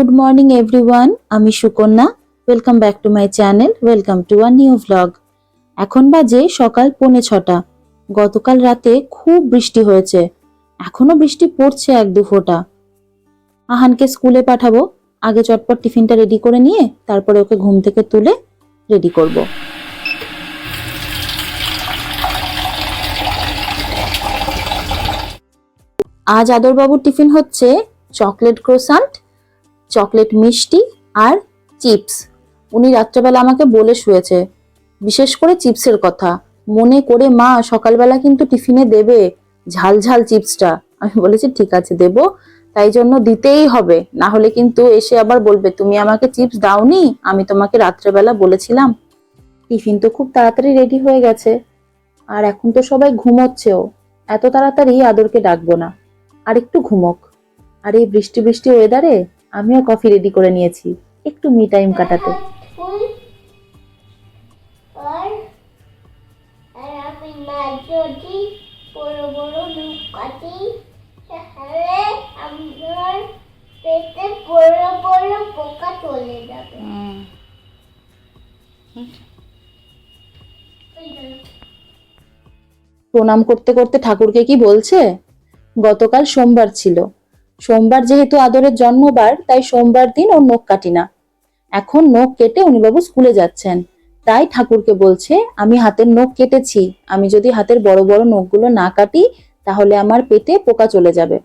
Good morning everyone আমি Sukanya. Welcome back to my channel welcome to a new vlog এখন বাজে সকাল পৌনে ছটা। গতকাল রাতে খুব বৃষ্টি হয়েছে। এখনও বৃষ্টি পড়ছে এক দু ফোঁটা। আহানকে স্কুলে পাঠাবো। আগে চটপট টিফিনটা রেডি করে নিয়ে তারপরে ওকে ঘুম থেকে তুলে রেডি করব। আজ আদরবাবুর টিফিন হচ্ছে চকলেট ক্রোসান্ট চকলেট মিষ্টি আর চিপস। উনি রাত্রেবেলা আমাকে বলে শুয়েছে, বিশেষ করে চিপসের কথা। মনে করে মা সকালবেলা কিন্তু টিফিনে দেবে ঝাল ঝাল চিপসটা। আমি বলেছি, ঠিক আছে, দেব। তাই জন্য দিতেই হবে। না হলে কিন্তু এসে আবার বলবে, তুমি আমাকে চিপস দাওনি? আমি তোমাকে রাত্রেবেলা বলেছিলাম। টিফিন তো খুব তাড়াতাড়ি রেডি হয়ে গেছে। আর এখন তো সবাই ঘুমোচ্ছেও। এত তাড়াতাড়ি আদরকে ডাকবো না। আর একটু ঘুমোক। আর এই বৃষ্টি বৃষ্টি ওয়েদারে আমিও কফি রেডি করে নিয়েছি। একটু মি টাইম কাটাতে। প্রণাম করতে করতে ঠাকুরকে কি বলছে? গতকাল সোমবার ছিল। সোমবার যেহেতু আদরের জন্মবার, তাই সোমবার দিন ওর নখ কাটি না। এখন নখ কেটে উনি বাবু স্কুলে যাচ্ছেন। তাই ঠাকুরকে বলছে, আমি হাতের নখ কেটেছি। আমি যদি হাতের বড় বড় নখগুলো না কাটি, তাহলে আমার পেটে পোকা চলে যাবে।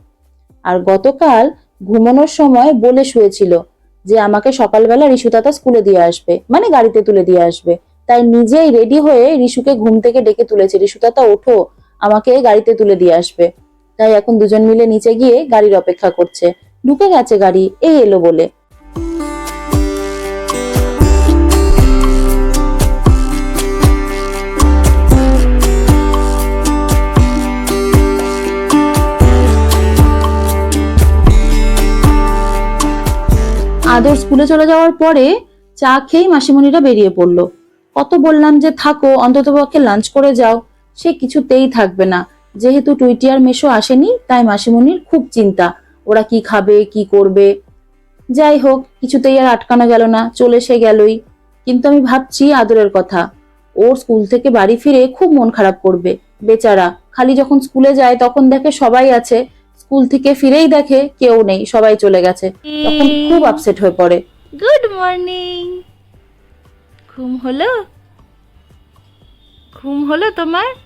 আর গতকাল ঘুমানোর সময় বলে শুয়েছিল যে, আমাকে সকালবেলা রিসুতাতা স্কুলে দিয়ে আসবে মানে গাড়িতে তুলে দিয়ে আসবে। তাই নিজেই রেডি হয়ে রিশুকে ঘুম থেকে ডেকে তুলেছে। রিশুতাতা ওঠো, আমাকে গাড়িতে তুলে দিয়ে আসবে। তাই এখন দুজন মিলে নিচে গিয়ে গাড়ির অপেক্ষা করছে। ঢুকে গেছে গাড়ি, এই এলো বলে। আদর স্কুলে চলে যাওয়ার পরে চা খেয়েই মাসিমণিরা বেরিয়ে পড়ল। কত বললাম যে থাকো অন্তত পক্ষে লাঞ্চ করে যাও, সে কিছুতেই থাকবে না। যেহেতু টুইটি আর মেশো আসেনি, তাই মাসিমণির খুব চিন্তা। ওরা কি খাবে, কি করবে? যাই হোক, কিছুতেই আর আটকানো গেল না, চলে সে গেলই। কিন্তু আমি ভাবছি আদরের কথা। ওর স্কুল থেকে বাড়ি ফিরে খুব মন খারাপ করবে। বেচারা, খালি যখন স্কুলে যায় তখন দেখে সবাই আছে। স্কুল থেকে ফিরেই দেখে কেউ নেই, সবাই চলে গেছে। তখন খুব আপসেট হয়ে পড়ে। গুড মর্নিং ঘুম হলো? ঘুম হলো তোমার?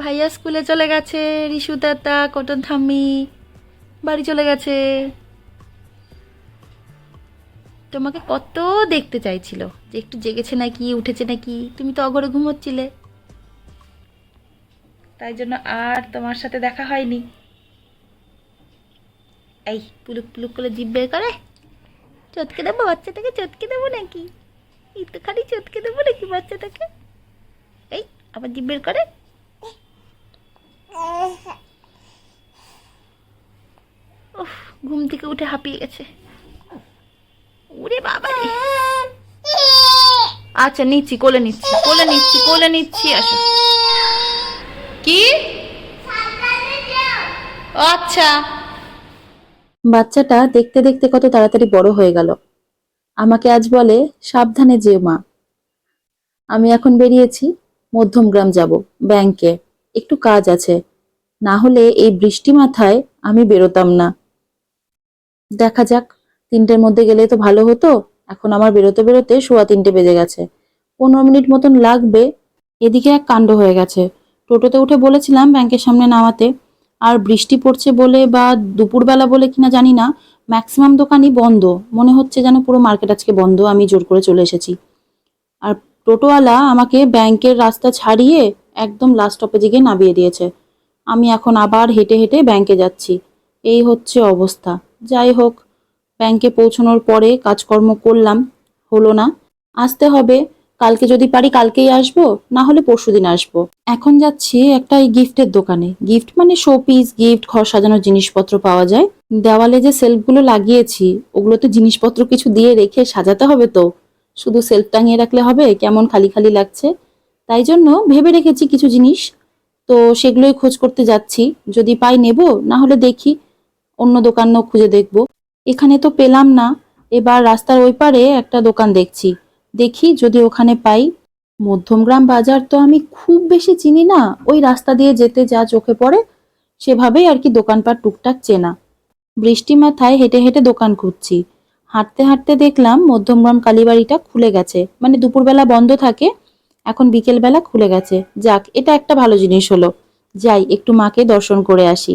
ভাইয়া স্কুলে চলে গেছে, রিশু দাদা, কটন থাম্মি বাড়ি চলে গেছে। তোমাকে কত দেখতে চাইছিল, যে একটু জেগেছে নাকি, উঠেছে নাকি, তুমি তো অগরে ঘুমোচ্ছিলে। তাই জন্য আর তোমার সাথে দেখা হয়নি। এই, পুলুক পুলুক করে জিভ বের করে। চটকে দেবো বাচ্চাটাকে, চটকে দেবো নাকি? এই তো খালি চটকে দেবো নাকি বাচ্চাটাকে? এই, আবার জিভ বের করে। ঘুম থেকে উঠে হাঁপিয়ে গেছে। বাবা। আচ্ছা নিচ্ছি, কোলে নিচ্ছি কোলে নিচ্ছি কোলে নিচ্ছি, আসো। কি? আচ্ছা। বাচ্চাটা দেখতে দেখতে কত তাড়াতাড়ি বড় হয়ে গেল। আমাকে আজ বলে, সাবধানে যেও মা। আমি এখন বেরিয়েছি মধ্যমগ্রাম যাব, ব্যাংকে। একটু কাজ আছে। না হলে এই বৃষ্টি মাথায় আমি বেরোতাম না। দেখা যাক, তিনটের মধ্যে গেলে তো ভালো হতো। এখন আমার বেরোতে বেরোতে সোয়া তিনটে বেজে গেছে। পনেরো মিনিট মতন লাগবে। এদিকে এক কাণ্ড হয়ে গেছে। টোটোতে উঠে বলেছিলাম ব্যাংকের সামনে নামাতে, আর বৃষ্টি পড়ছে বলে বা দুপুরবেলা বলে কিনা জানি না, ম্যাক্সিমাম দোকানই বন্ধ। মনে হচ্ছে যেন পুরো মার্কেট আজকে বন্ধ, আমি জোর করে চলে এসেছি। আর টোটোওয়ালা আমাকে ব্যাংকের রাস্তা ছাড়িয়ে একদম লাস্ট স্টপেজে গিয়ে নামিয়ে দিয়েছে। আমি এখন আবার হেঁটে হেঁটে ব্যাংকে যাচ্ছি। এই হচ্ছে অবস্থা। যাই হোক, ব্যাংকে পৌঁছানোর পরে কাজকর্ম করলাম, হলো না। আসতে হবে, কালকে যদি পারি কালকেই আসব, না হলে পরশুদিন আসব। এখন যাচ্ছি একটা এই গিফটের দোকানে। গিফট মানে শো পিস গিফট, ঘর সাজানোর জিনিসপত্র পাওয়া যায়। দেওয়ালে যে সেলফগুলো লাগিয়েছি, ওগুলোতে জিনিসপত্র কিছু দিয়ে রেখে সাজাতে হবে তো। শুধু সেলফ টাঙিয়ে রাখলে হবে, কেমন খালি খালি লাগছে। তাই জন্য ভেবে রেখেছি কিছু জিনিস। তো সেগুলোই খোঁজ করতে যাচ্ছি। যদি পাই নেব, না হলে দেখি। অন্য দোকানও খুঁজে দেখব। এখানে তো পেলাম না। এবার রাস্তার ওই পারে একটা দোকান দেখছি। দেখি যদি ওখানে পাই। মধ্যমগ্রাম বাজার তো আমি খুব বেশি চিনি না। ওই রাস্তা দিয়ে যেতে যা চোখে পড়ে, সেভাবেই আর কি দোকানপাট টুকটাক চেনা। বৃষ্টি মাথায় হেঁটে হেঁটে দোকান খুঁজছি। হাঁটতে হাঁটতে দেখলাম মধ্যমগ্রাম কালীবাড়িটা খুলে গেছে। মানে দুপুরবেলা বন্ধ থাকে, এখন বিকেলবেলা খুলে গেছে। যাক, এটা একটা ভালো জিনিস হলো। যাই, একটু মাকে দর্শন করে আসি।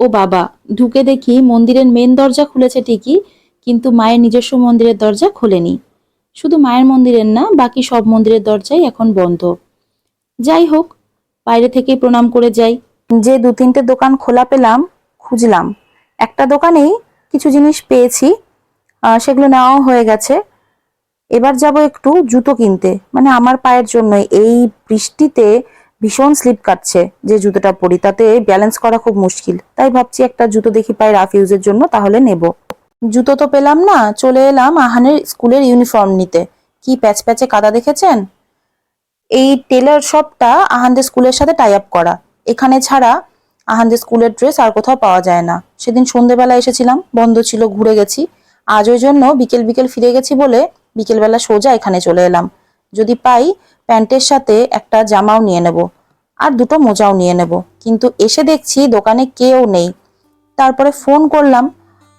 ও বাবা, ঢুকে দেখি মন্দিরের মেন দরজা খুলেছে ঠিকই, কিন্তু মায়ের নিজস্ব মন্দিরের দরজা খোলেনি। শুধু মায়ের মন্দিরের না, বাকি সব মন্দিরের দরজাই এখন বন্ধ। যাই হোক, বাইরে থেকে প্রণাম করে যাই। যে দু তিনটে দোকান খোলা পেলাম, খুঁজলাম। একটা দোকানেই কিছু জিনিস পেয়েছি সেগুলো নেওয়াও হয়ে গেছে। এবার যাব একটু জুতো কিনতে মানে আমার পায়ের জন্য এই বৃষ্টিতে ভীষণ স্লিপ কাটছে যে জুতোটা পরি, তাতে ব্যালেন্স করা খুব মুশকিল। তাই ভাবছি একটা জুতো দেখি পাই রাফ ইউজের জন্য, তাহলে নেব। জুতো তো পেলাম না, চলে এলাম আহানের স্কুলের ইউনিফর্ম নিতে। কি প্যাচ প্যাচে কাদা দেখেছেন? এই টেলার শপটা আহানদের স্কুলের সাথে টাই আপ করা। এখানে ছাড়া আহানদের স্কুলের ড্রেস আর কোথাও পাওয়া যায় না। সেদিন সন্ধেবেলা এসেছিলাম, বন্ধ ছিল, ঘুরে গেছি। আজ ওই জন্য বিকেল বিকেল ফিরে গেছি বলে বিকেলবেলা সোজা এখানে চলে এলাম। যদি পাই প্যান্টের সাথে একটা জামাও নিয়ে নেব আর দুটো মোজাও নিয়ে নেব। কিন্তু এসে দেখছি দোকানে কেউ নেই। তারপরে ফোন করলাম।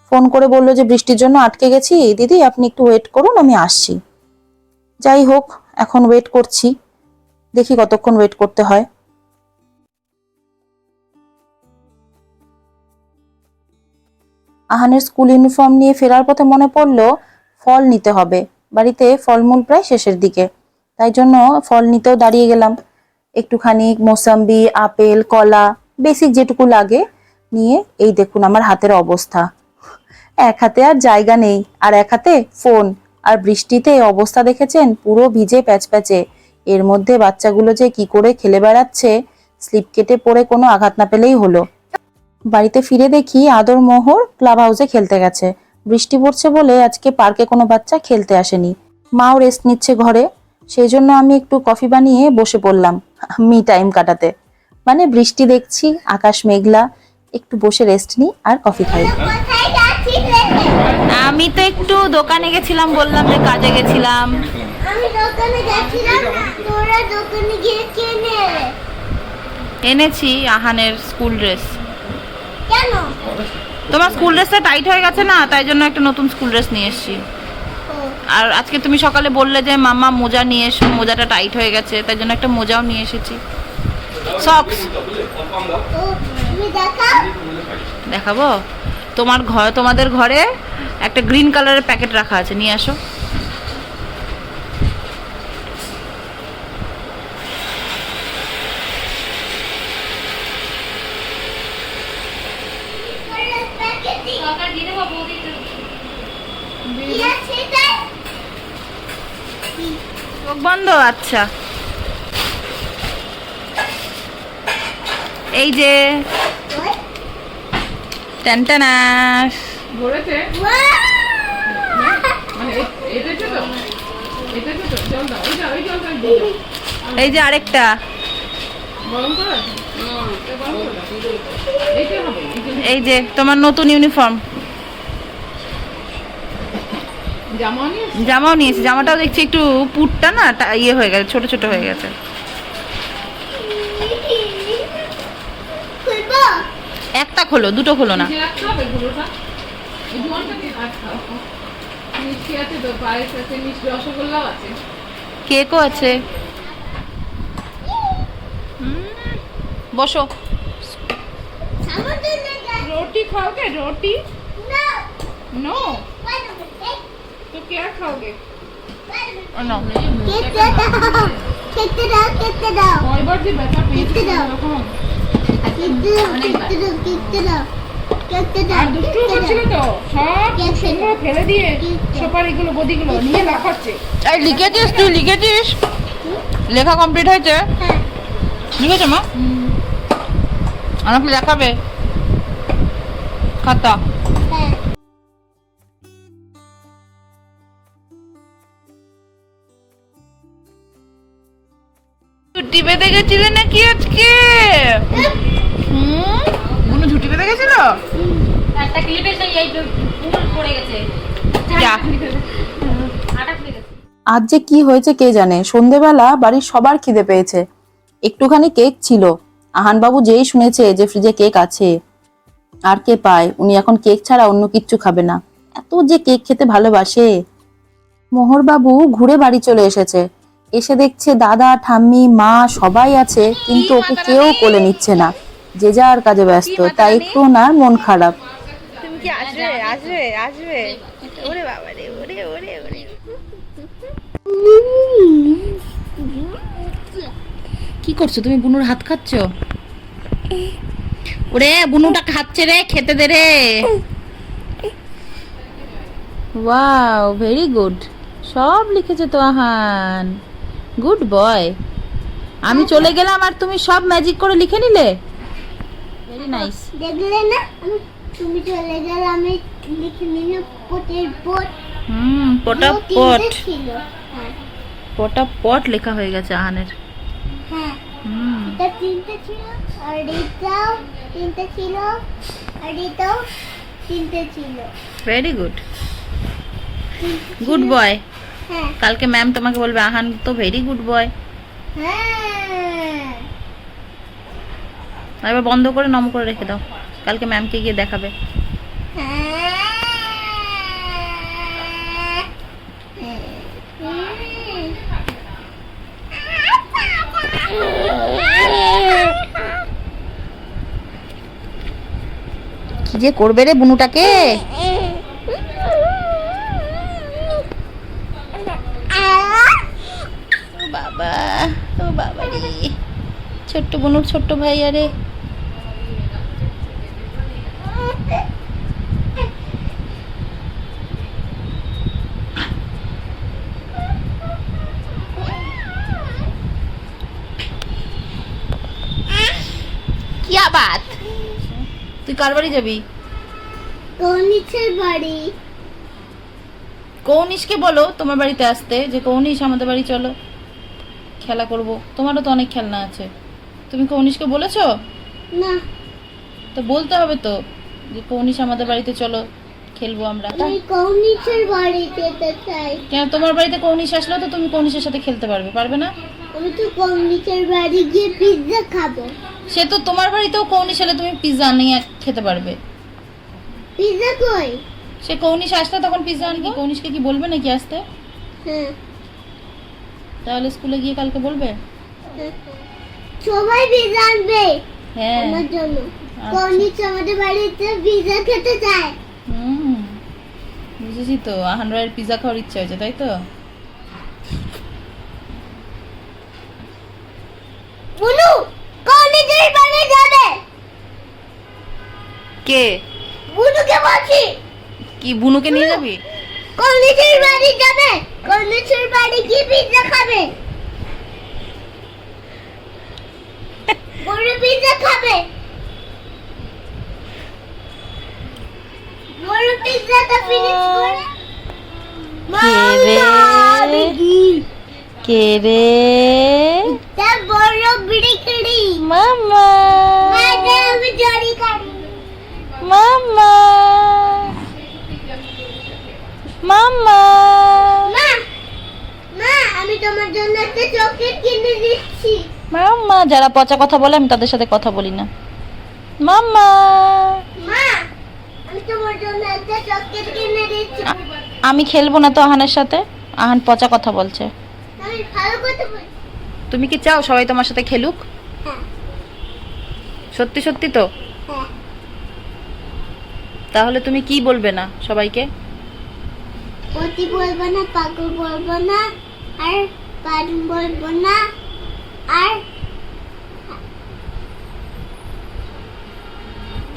ফোন করে বলল যে, বৃষ্টির জন্য আটকে গেছি। দিদি, আপনি একটু ওয়েট করুন, আমি আসছি। যাই হোক, এখন ওয়েট করছি। দেখি কতক্ষণ ওয়েট করতে হয়। আহানের স্কুল ইউনিফর্ম নিয়ে ফেরার পথে মনে পড়ল, ফল নিতে হবে। বাড়িতে ফলমূল প্রায় শেষের দিকে। তাই জন্য ফল নিতেও দাঁড়িয়ে গেলাম। একটুখানি মোসাম্বি, আপেল, কলা, বেসিক যেটুকু লাগে নিয়ে, এই দেখুন আমার হাতের অবস্থা। এক হাতে আর জায়গা নেই, আর এক হাতে ফোন। আর বৃষ্টিতে অবস্থা দেখেছেন? পুরো ভিজে প্যাচপ্যাচে। এর মধ্যে বাচ্চাগুলো যে কি করে খেলে বেড়াচ্ছে, স্লিপ কেটে পড়ে কোনো আঘাত না পেলেই হলো। বাড়িতে ফিরে দেখি আদর মোহর ক্লাব হাউসে খেলতে গেছে। বৃষ্টি পড়ছে বলে আজকে পার্কে কোনো বাচ্চা খেলতে আসেনি। মাও রেস্ট নিচ্ছে ঘরে। সেই জন্য আমি একটু কফি বানিয়ে বসে পড়লাম মি টাইম কাটাতে। মানে বৃষ্টি দেখছি আকাশ মেঘলা একটু বসে রেস্ট নিই আর কফি খাই। আমি তো একটু দোকানে গেছিলাম বললাম যে কাজে গেছিলাম। আমি দোকানে তোরা দোকানে গিয়ে কিনে এনেছি আহানের স্কুল ড্রেস কেন? তোমার স্কুল ড্রেসটা টাইট হয়ে গেছে না তাই জন্য একটা নতুন স্কুল ড্রেস নিয়ে এসেছি। আর আজকে তুমি সকালে বললে যে মামা মোজা নিয়ে এসো মোজাটা টাইট হয়ে গেছে তাই জন্য একটা মোজাও নিয়ে এসেছি। সক্স দেখাবো? তোমার ঘর তোমাদের ঘরে একটা গ্রিন কালারের প্যাকেট রাখা আছে নিয়ে আসো? চোখ বন্ধ? আচ্ছা। এই যে! মানে দাও। এই যে আরেকটা। এই যে তোমার নতুন ইউনিফর্ম জামা নিয়ে এসেছি। জামাও নিয়েছি জামাটাও দেখছি একটু পুটটা না ইয়ে হয়ে গেছে ছোট ছোট হয়ে গেছে। একটা খোলো দুটো খোলো না। কেকও আছে। বসো। রুটি খাও কে রুটি? तो क्या खाओगे wait a minute. ও, নাও। খেতে দাও খেতে দাও খেতে দাও কয়বার যে ব্যথা পেয়েছি খেতে দাও। এরকম খেতে দাও খেতে দাও খেতে দাও খেতে দাও আর দুষ্টু খেতে করছিল দাও। তো সব খেতে কুসুমগুলো ফেলে দিয়ে সুপারিগুলো বদিগুলো নিয়ে লাফাচ্ছে এই লিখেছিস তুই লিখেছিস লেখা কমপ্লিট হয়েছে হ্যাঁ লিখেছো মা আমাকে দেখাবে খাতা হ্যাঁ গেছিলে নাকি আজকে? হুম? বুনু ছুটি পেতে গেছিল? একটা ক্লিপে সেই এই ফুল পড়ে গেছে। আটা খুলে গেছে। আজ যে কি হয়েছে কে জানে? সন্ধেবেলা বাড়ির সবার খিদে পেয়েছে। একটুখানি কেক ছিল। আহানবাবু যেই শুনেছে যে ফ্রিজে কেক আছে আর কে পায়? উনি এখন কেক ছাড়া অন্য কিচ্ছু খাবে না। এত যে কেক খেতে ভালোবাসে। মোহরবাবু ঘুরে বাড়ি চলে এসেছে। এসে দেখছে দাদা ঠাম্মি মা সবাই আছে কিন্তু ওকে কেউ কোলে নিচ্ছে না। যে যার কাজে ব্যস্ত তাই একটু না মন খারাপ। তুমি কি আসবে? আসবে? আসবে? ওরে বাবা রে ওরে ওরে ওরে। কি করছ? তুমি বুনুর হাত খাচ্ছ? ওরে বুনুটা খাচ্ছে রে খেতে দে রে। Wow very good. সব লিখেছে তো আহান। গুড বয় আমি চলে গেলাম আর তুমি সব ম্যাজিক করে লিখে নিলে? ভেরি নাইস দেখলে না? তুমি চলে গেলে আমি লিখে নিলাম পোটের পোট। হুম পটা পট। হ্যাঁ। পটা পট লেখা হয়ে গেছে আহানের। হ্যাঁ। এটা তিনটে ছিল আর এটাও তিনটে ছিল আর এটাও তিনটে ছিল। ভেরি গুড গুড বয় কালকে ম্যাম তোমাকে বলবে আহান তো ভেরি গুড বয় হ্যাঁ। এবার বন্ধ করে নম করে রেখে দাও। কালকে ম্যামকে গিয়ে দেখাবে। কি যে করবে রে বুনুটাকে? বাবা ও বাবা রে। ছোট্ট বুনুর ছোট্ট ভাই আরে কি আবাত তুই কার বাড়ি যাবি? কনিছের বাড়ি। কৌনিশকে বলো তোমার বাড়িতে আসতে যে কৌনিশ আমাদের বাড়ি চলো। খেলা করব। তোমারও তো অনেক খেলনা আছে। তুমি কৌনিশকে বলেছ? না। তো বলতে হবে তো যে কৌনিশ আমাদের বাড়িতে চলো খেলব আমরা। আমি কনিছের বাড়ি যেতে চাই। কেন তোমার বাড়িতে কৌনিশ আসলেও তো তুমি কৌনিশের সাথে খেলতে পারবে পারবে না? আমি তো কনিছের বাড়ি গিয়ে পিৎজা খাব। সে তো তোমার বাড়িতেও কৌনিশ এলে তুমি পিৎজা নিয়ে খেতে পারবে। পিৎজা কই? সে কৌনিশ আসলে তখন পিৎজা আনবি। কৌনিশকে কি বলবে নাকি আসতে? হ্যাঁ। তাহলে স্কুলে গিয়ে কালকে বলবে। সবাই পিৎজা আনবে। হ্যাঁ। আমার জন্য। আচ্ছা। কনিছ আমাদের বাড়িতে পিৎজা খেতে চায়। হুম বুঝেছি তো। আহান রায়ের পিৎজা খাওয়ার ইচ্ছা হয়েছে তাই তো? বুনু কনিছের বাড়ি যাবে কে? বুনুকে বলছি। কি বুনুকে নিয়ে যাবি? কনিছের বাড়ি যাবে। কনিছের বাড়ি কি পিজ্জা খাবে। বড় পিজ্জা খাবে। বড় পিৎজাটা ফিনিশ করে। কে রে? আমি কি? কে তা বড় বিড়ি মামা। মামা। মামা মা মা আমি তোমার জন্য একটা চকলেট কিনে দিচ্ছি। মামা যারা পচা কথা বলে আমি তাদের সাথে কথা বলি না। মামা মা আমি তোমার জন্য একটা চকলেট কিনে দিচ্ছি। আমি খেলব না তো আহানের সাথে? আহান পচা কথা বলছে। আমি ভালো কথা বলছি তুমি কি চাও সবাই তোমার সাথে খেলুক? হ্যাঁ। সত্যি সত্যি তো? হ্যাঁ। তাহলে তুমি কি বলবে না সবাইকে? পতি বলব না পাগল বলব না আর কার্টুন বলব না আর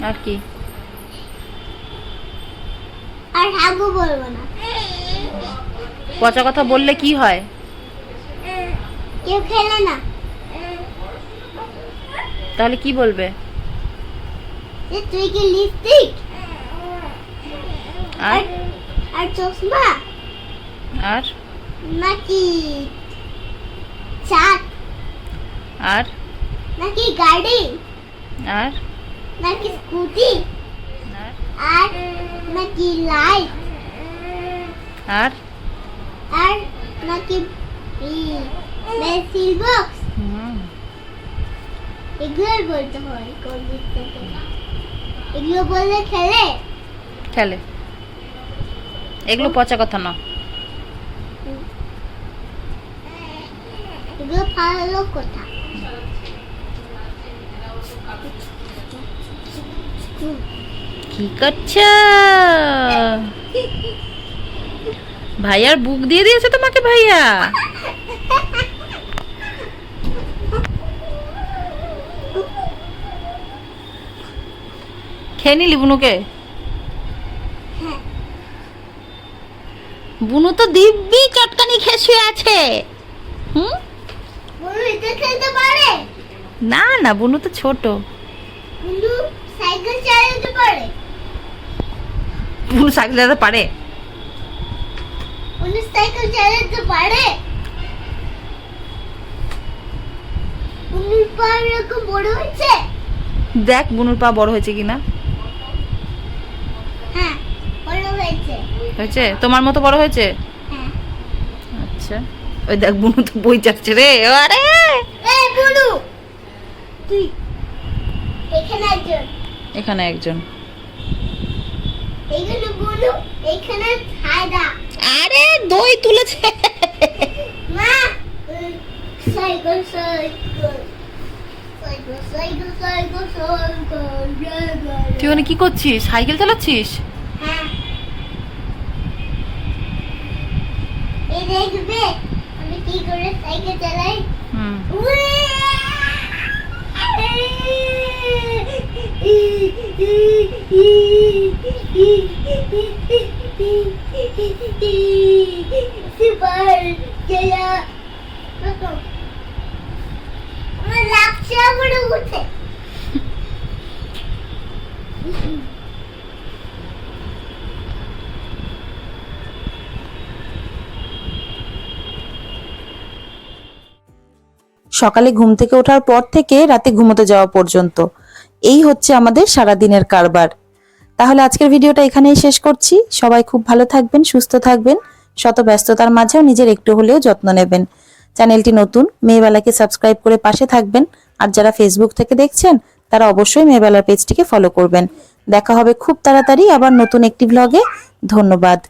আর কি? আর হাগু বলব না। পচা কথা বললে কি হয়? কেউ খেলে না। তাহলে কি বলবে? তুই কি লিপস্টিক আর আর চশমা আর? নাকি চাট আর? নাকি গাড়ি আর? নাকি স্কুটি আর? আর নাকি লাইট আর? আর নাকি পেন্সিল বক্স হুম, এগুলোই বলতে হয় কোন দিক থেকে? এগুলো বললে খেলে? খেলে। এগুলো পচা কথা না। ভালো কথা। কি করছ? ভাইয়ার বুক দিয়ে দিয়েছে তোমাকে ভাইয়া। খেয়ে নিলি বুনুকে হ্যাঁ। বুনু তো দিব্যি চটকানি খেয়ে শুয়ে আছে। হুম? বলু এটা খেলতে পারে? না না বুনু তো ছোট। বলু সাইকেল চালাতে পারে? বুনু সাইকেল চালাতে পারে? বলু সাইকেল চালাতে পারে? বলুর পা এরকম বড় হয়েছে? দেখ বুনুর পা বড় হয়েছে কিনা হ্যাঁ বড় হয়েছে? তোমার মতো বড় হয়েছে? হ্যাঁ আচ্ছা। ওই দেখ বুনু তো বই চাচ্ছে রে। আরে! তুই এখানে একজন। এখানে একজন। এখানে বলু এখানে ছায়দা আরে দই তুলেছে। মা সাইকেল সাইকেল। তুই ওখানে কি করছিস? সাইকেল চালাচ্ছিস হ্যাঁ এই দেখবে আমি উঠে। সকালে ঘুম থেকে ওঠার পর থেকে রাতে ঘুমোতে যাওয়া পর্যন্ত। এই হচ্ছে আমাদের সারাদিনের কারবার। তাহলে আজকের ভিডিওটা এখানেই শেষ করছি। সবাই খুব ভালো থাকবেন, সুস্থ থাকবেন, শত ব্যস্ততার মাঝেও নিজের একটু হলেও যত্ন নেবেন। চ্যানেলটি নতুন, মেয়েবেলাকে সাবস্ক্রাইব করে পাশে থাকবেন। আর যারা ফেসবুক থেকে দেখছেন, তারা অবশ্যই মেয়েবেলার পেজটিকে ফলো করবেন। দেখা হবে খুব তাড়াতাড়ি আবার নতুন একটি ব্লগে ধন্যবাদ।